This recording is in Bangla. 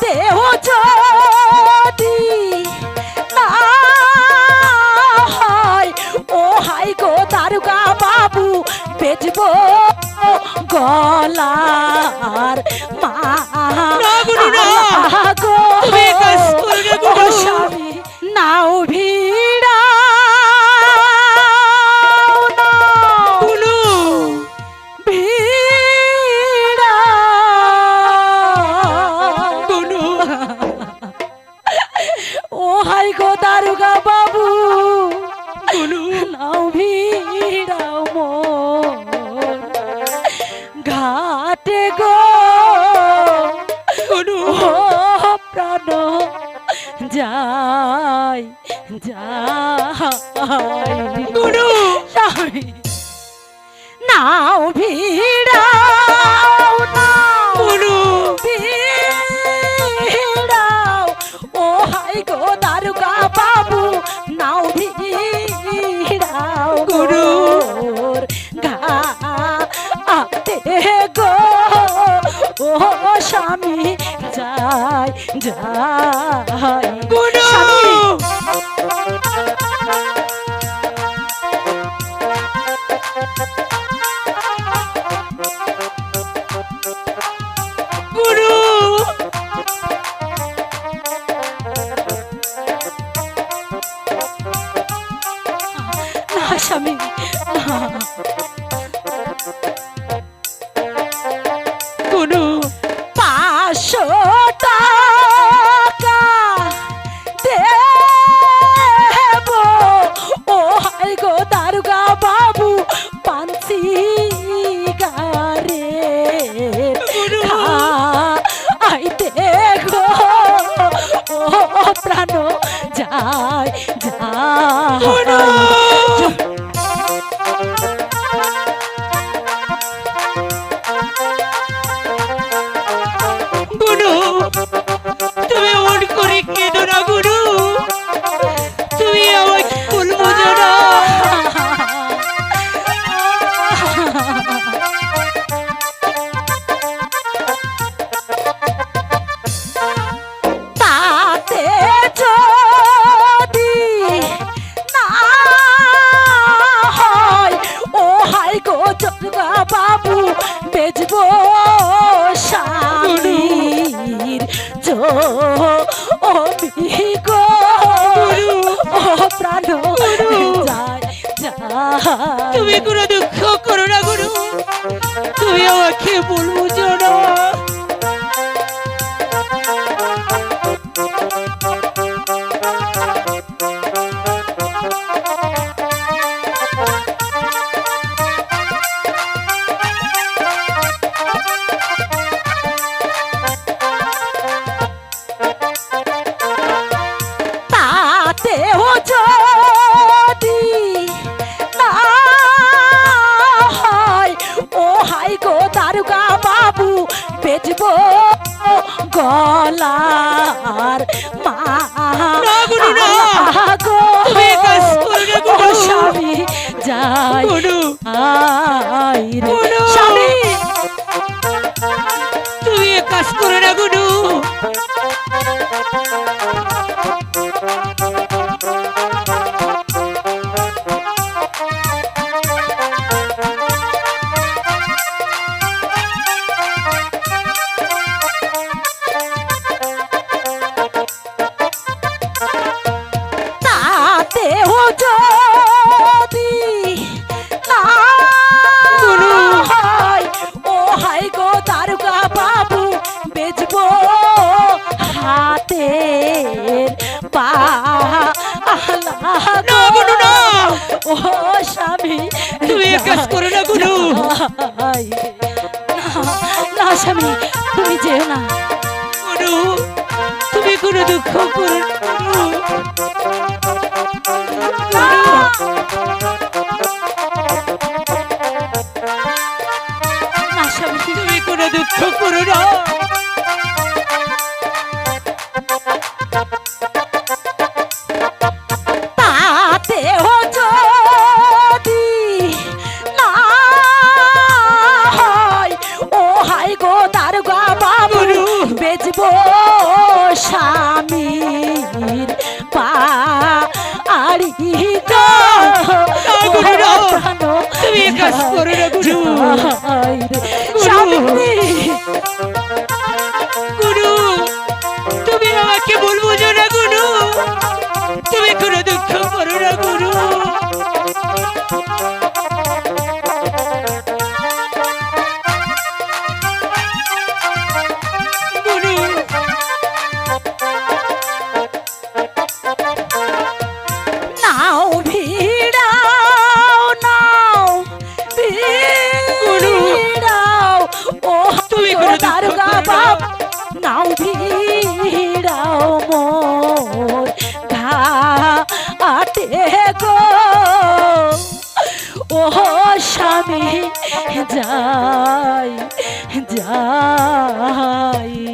তাতেও যদি না হয় ও হাই গো দারুগা বাবু বেচবো গলার ও গো দারুগা বাবু। নাও ভিড়াও মোর ঘাটে গো। প্রাণ যাই যাই। নাও ভিড়াও স্বামী যাই যাই। গুরু স্বামী। গুরু যায় হাই গো চন্দ্রা বাবু বেজব স্বামীর জো ও গো ও প্রাণ তুমি কোনো দুঃখ করো না গুরু। তুমি আমাকে ভুল গলার মা স্বামী যাই। তুমি কাজ করো না গুরু ও স্বামী তুমি এ কাজ করো না, গুরু। না, স্বামী তুমি যেও না। গুরু তুমি কোনো দুঃখ করো না স্বামী। তুমি কোনো দুঃখ করো না। হায় দারগা বাপ নাও ভিড়াও মোর ঘাটে গো। ও স্বামী যাই যাই।